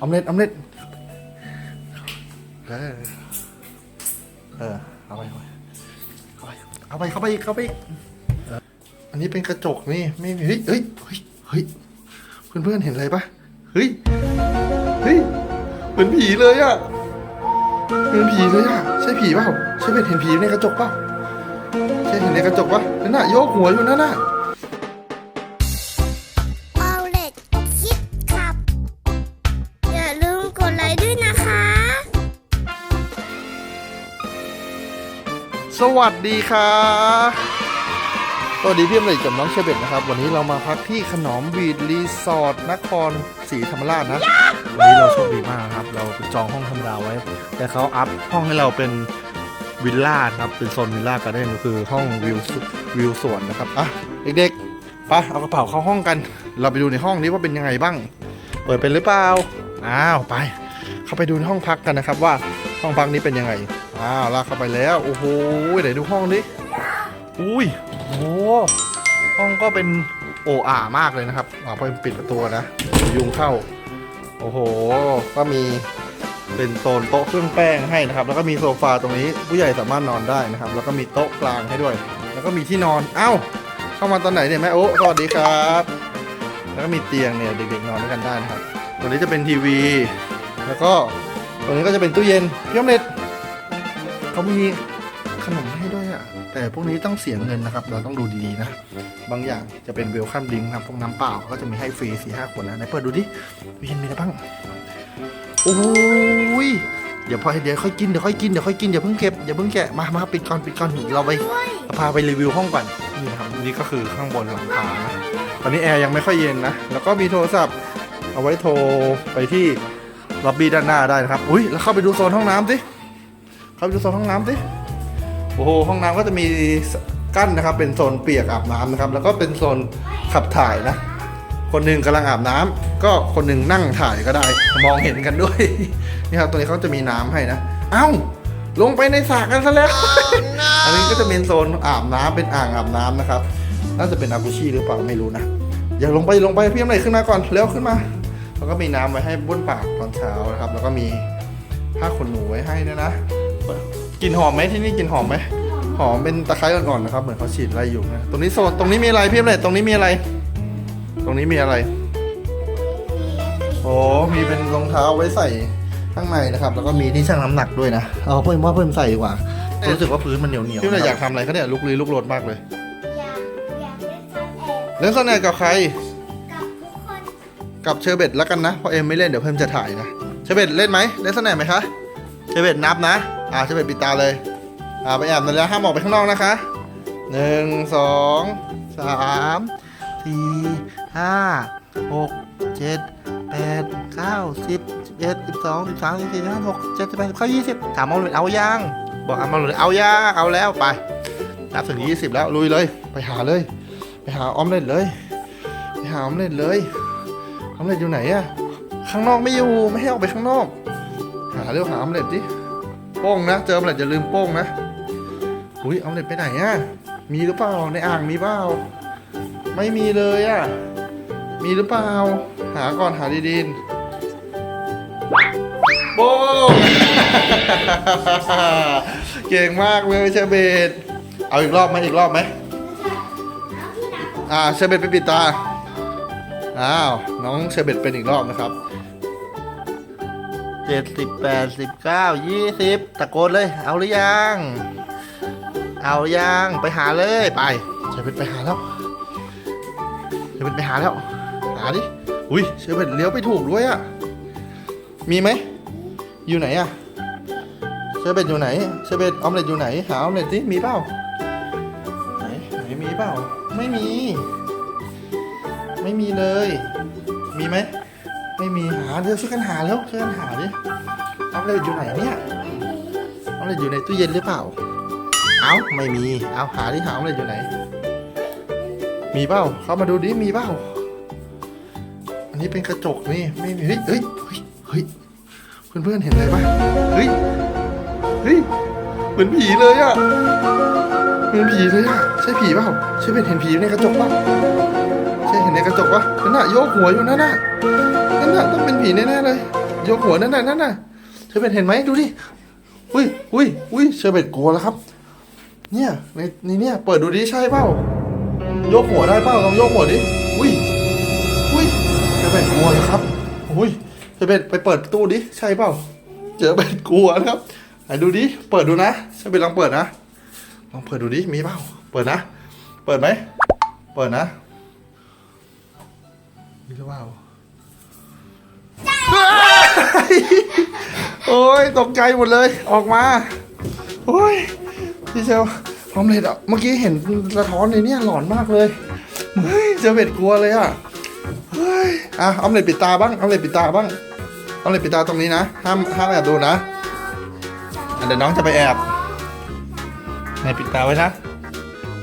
ออมเล็ตออมเล็ตเออเออเอาไปเอาไปเอาไปเข้าไปอีกเข้าไปอีกอันนี้เป็นกระจกนี่ไม่มีเฮ้ยเฮ้ยเฮ้ยเฮ้ยเพื่อนเพื่อนเห็นอะไรปะเฮ้ยเฮ้ยเหมือนผีเลยอะเหมือนผีเลยอะใช่ผีเปล่าใช่เป็นเห็นผีในกระจกเปล่าใช่เห็นในกระจกปะนั่นน่ะโยกหัวอยู่นั่นน่ะ สวัสดีครับสวัสดีพี่อมเลยกับน้องเชเบตนะครับ วันนี้เรามาพักที่ขนอมวีดรีสอร์ทนครศรีธรรมราชนะ วันนี้เราโชคดีมากนะครับ เราจองห้องธรรมดาไว้ แต่เขาอัพห้องให้เราเป็นวิลล่านะครับ เป็นโซนวิลล่าการ์เด้นก็คือห้องวิวสวิวสวนนะครับอะเด็กๆไปเอากระเป๋าเข้าห้องกัน เราไปดูในห้องนี้ว่าเป็นยังไงบ้าง เปิดเป็นหรือเปล่า อ้าวไป เข้าไปดูในห้องพักกันนะครับว่าห้องพักนี้เป็นยังไง อ้าวลากเข้าไปแล้ว โอ้โหไหนดูห้องดิอุ้ยโอ้ห้องก็เป็นโออ่ามากเลยนะครับอ่าพอปิดประตูนะยุงเข้า โอ้โห ก็มีเป็นโซนโต๊ะเครื่องแป้งให้นะครับ แล้วก็มีโซฟาตรงนี้ผู้ใหญ่สามารถนอนได้นะครับ แล้วก็มีโต๊ะกลางให้ด้วย แล้วก็มีที่นอน เอ้า เข้ามาตอนไหนเนี่ยแม่โอ้สวัสดีครับ แล้วก็มีเตียงเนี่ยเด็กๆนอนด้วยกันได้นะครับ ตัวนี้จะเป็นทีวี แล้วก็ตรงนี้ก็จะเป็นตู้เย็นพี่อมเล็ต เขามีขนมให้ด้วยอะแต่พวกนี้ต้องเสียเงินนะครับ เราต้องดูดีๆนะ บางอย่างจะเป็นเวลคัมดิงครับพวกน้ำเปล่าก็จะมีให้ฟรีสี่ห้าขวดนะไหนเปิดดูดิเย็นมีอะไรบ้าง โอ้ยเดี๋ยวพอเดี๋ยวค่อยกินเดี๋ยวค่อยกินเดี๋ยวค่อยกินอย่าเพิ่งเก็บอย่าเพิ่งแกะมามาปิดก่อนปิดก่อนเราไปพาไปรีวิวห้องก่อนนี่ครับนี่ก็คือข้างบนหลังคานะตอนนี้แอร์ยังไม่ค่อยเย็นนะแล้วก็มีโทรศัพท์ เอาไว้โทรไปที่ล็อบบี้ด้านหน้าได้นะครับอุ้ยแล้วเข้าไปดูโซนห้องน้ำสิ เข้าไปดูโซนห้องน้ำสิโอ้โหห้องน้ำก็จะมีกั้นนะครับ เป็นโซนเปียกอาบน้ำนะครับ แล้วก็เป็นโซนขับถ่ายนะ คนหนึ่งกำลังอาบน้ำก็คนหนึ่งนั่งถ่ายก็ได้ มองเห็นกันด้วยนี่ครับตรงนี้เขาจะมีน้ำให้นะ เอ้าลงไปในสระกันซะแล้ว อันนี้ก็จะเป็นโซนอาบน้ำเป็นอ่างอาบน้ำนะครับ น่าจะเป็นอากุชิหรือเปล่าไม่รู้นะ อย่าลงไปลงไปพี่น้ำไหนขึ้นมาก่อนเร็วขึ้นมา แล้วก็มีน้ำไว้ให้บ้วนปากตอนเช้านะครับ แล้วก็มีผ้าขนหนูไว้ให้ด้วยนะ กลิ่นหอมไหมที่นี่กลิ่นหอมไหมหอมเป็นตะไคร้อ่อนๆนะครับ เหมือนเขาฉีดอะไรอยู่นะตรงนี้โซนตรงนี้มีอะไรพี่น้ำไหนตรงนี้มีอะไร ตรงนี้มีอะไรโอ้มีเป็นรองเท้าไว้ใส่ข้างในนะครับ แล้วก็มีที่ชั่งน้ำหนักด้วยนะเอาเพิ่มว่าเพิ่มใส่ดีกว่ารู้สึกว่าพื้นมันเหนียวเหนียวพี่เลยอยากทำอะไรก็เนี่ยลุกลี้ลุกลนมากเลยอยากอยากเล่นซันแอร์เล่นโซนแอร์กับใครกับทุกคนกับเชอร์เบตแล้วกันนะเพราะเอ็มไม่เล่นเดี๋ยวเพิ่มจะถ่ายนะเชอร์เบตเล่นไหมเล่นโซนแอร์ไหมคะเชอร์เบตนับนะ อ่าชอร์เบตปิดตาเลย อ่าไปแอบนั่นแล้วห้ามออกไปข้างนอกนะคะหนึ่งสองสามสี่ห้าหกเจ็ดแปดเก้าสิบสิบเอ็ดสิบสองสิบสามสิบสี่สิบห้าสิบหกเจ็ดสิบแปดสิบเก้ายี่สิบถามเอาเลยเอายังบอกเอามาเลยเอายังเอาแล้วไปนับถึงยี่สิบแล้วลุยเลย ไปหาเลย ไปหาออมเล็ตเลย ไปหาออมเล็ตเลยออมเล็ตอยู่ไหนอะข้างนอกไม่อยู่ไม่ให้ออกไปข้างนอก หาเร็วหาออมเล็ตดิ โป้งนะ เจอออมเล็ตอย่าลืมโป้งนะ อุ้ยออมเล็ตไปไหนอะมีหรือเปล่าในอ่างมีเปล่าไม่มีเลยอะมีหรือเปล่า หาก่อนหาดีๆโป้งเก่งมากเลยเชอร์เบตเอาอีกรอบไหมอีกรอบไหมอ่าเชอร์เบตไปปิดตาอ้าวน้องเชอร์เบตเป็นอีกรอบนะครับ เจ็ดสิบแปดสิบเก้ายี่สิบตะโกนเลย เอาหรือยัง เอายังไปหาเลยไปเชอร์เบตไปหาแล้วเชอร์เบตไปหาแล้ว หาดิอุ้ยเชอร์เบตเลี้ยวไปถูกด้วยอะมีไหมอยู่ไหนอะเชอร์เบตอยู่ไหนเชอร์เบตออมเล็ตอยู่ไหนหาออมเล็ตสิมีเปล่าไหนไหนมีเปล่า ไม่มี ไม่มีเลย มีไหม ไม่มีหาเดี๋ยวช่วยกันหาแล้วช่วยกันหาดิออมเล็ตอยู่ไหนเนี่ยออมเล็ตอยู่ในตู้เย็นหรือเปล่า เอ้าไม่มี เอาหาดิหาออมเล็ตอยู่ไหน มีเปล่าเข้ามาดูดิมีเปล่าอันนี้เป็นกระจกนี่ไม่มีเฮ้ยเฮ้ยเฮ้ยเฮ้ยเพื่อนๆเห็นอะไรปะเฮ้ยเฮ้ยเหมือนผีเลยอะเหมือนผีเลยอะใช่ผีเปล่าใช่เป็นเห็นผีในกระจกเปล่าใช่เห็นในกระจกปะนั่นน่ะโยกหัวอยู่นั่นน่ะ นั่นน่ะต้องเป็นผีแน่ๆเลยยกหัวนั่นน่ะนั่นน่ะเชอร์เบตเห็นไหมดูดิอุ้ยอุ้ยอุ้ยเชอร์เบตกลัวแล้วครับ เนี่ยในในเนี่ยเปิดดูดิใช่เปล่ายกหัวได้เปล่าลองยกหัวดิอุ้ยอุ้ยเชอร์เบตกลัวเลยครับอุ้ยเชอร์เบตไปเปิดตู้ดิใช่เปล่าเชอร์เบตกลัวนะครับไหนดูดิเปิดดูนะเชอร์เบตลองเปิดนะลองเปิดดูดิมีเปล่าเปิดนะ เปิดไหมเปิดนะมีหรือเปล่า โอ้ยตกใจหมดเลย ออกมา โอ้ยพี่เซลพร้อมเลยอะ เมื่อกี้เห็นสะท้อนในนี่ยหลอนมากเลย เฮ้ยเจอเบ็ดกลัวเลยอะ เฮ้ย อะออมเล็ตปิดตาบ้างออมเล็ตปิดตาบ้างออมเล็ตปิดตาตรงนี้นะ ห้ามห้ามแอบดูนะเดี๋ยวน้องจะไปแอบไหนปิดตาไว้นะ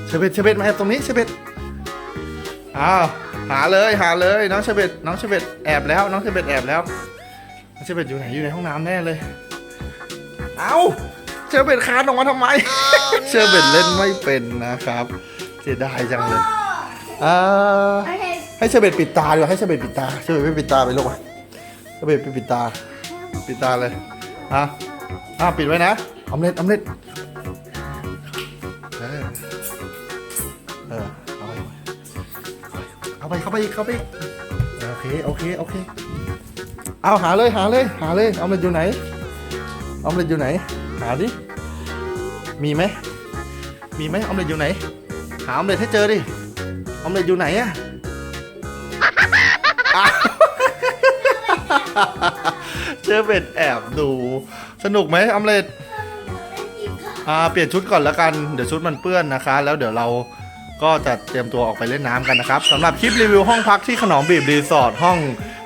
เชเบตเชเบตมาแอบตรงนี้เชเบตอ้าวหาเลยหาเลยน้องเชเบตน้องเชเบตแอบแล้วน้องเชเบตแอบแล้ว เชเบตอยู่ไหนอยู่ในห้องน้ำแน่เลย เอ้าเชอร์เบตคานออกมาทำไม เชอร์เบตเล่นไม่เป็นนะครับ เสียดายจังเลยอ่าโอเคให้เชอร์เบตปิดตาดีกว่าให้เชอร์เบตปิดตาเชอร์เบตไม่ปิดตาไปลูกอะเชอร์เบตไปปิดตา ปิดตาเลยอะอะปิดไว้นะออมเล็ตออมเล็ตเออเออเอาไปเอาไปเข้าไปอีกเข้าไปอีกโอเคโอเคโอเค เอาหาเลยหาเลยหาเลยออมเล็ตอยู่ไหนออมเล็ตอยู่ไหน หาดิมีไหมมีไหมออมเล็ตอยู่ไหน หาออมเล็ตให้เจอดิออมเล็ตอยู่ไหนอะอ้าวเจอเบ็ดแอบดู สนุกไหมออมเล็ตอ่าเปลี่ยนชุดก่อนแล้วกัน เดี๋ยวชุดมันเปื้อนนะคะ แล้วเดี๋ยวเรา ก็จะเตรียมตัวออกไปเล่นน้ำกันนะครับสำหรับคลิปรีวิวห้องพักที่ขนอมบีบรีสอร์ทห้อง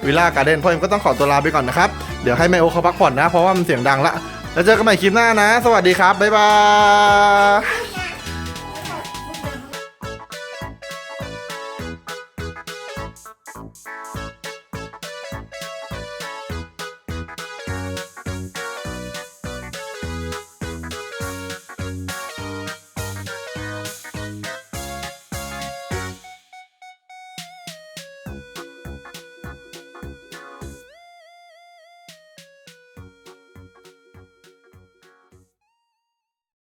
วิลล่าการ์เด้นพ่อเอ็มก็ต้องขอตัวลาไปก่อนนะครับ เดี๋ยวให้แม่โอเขาพักผ่อนนะ เพราะว่ามันเสียงดังละ แล้วเจอกันใหม่คลิปหน้านะ สวัสดีครับ บ๊ายบาย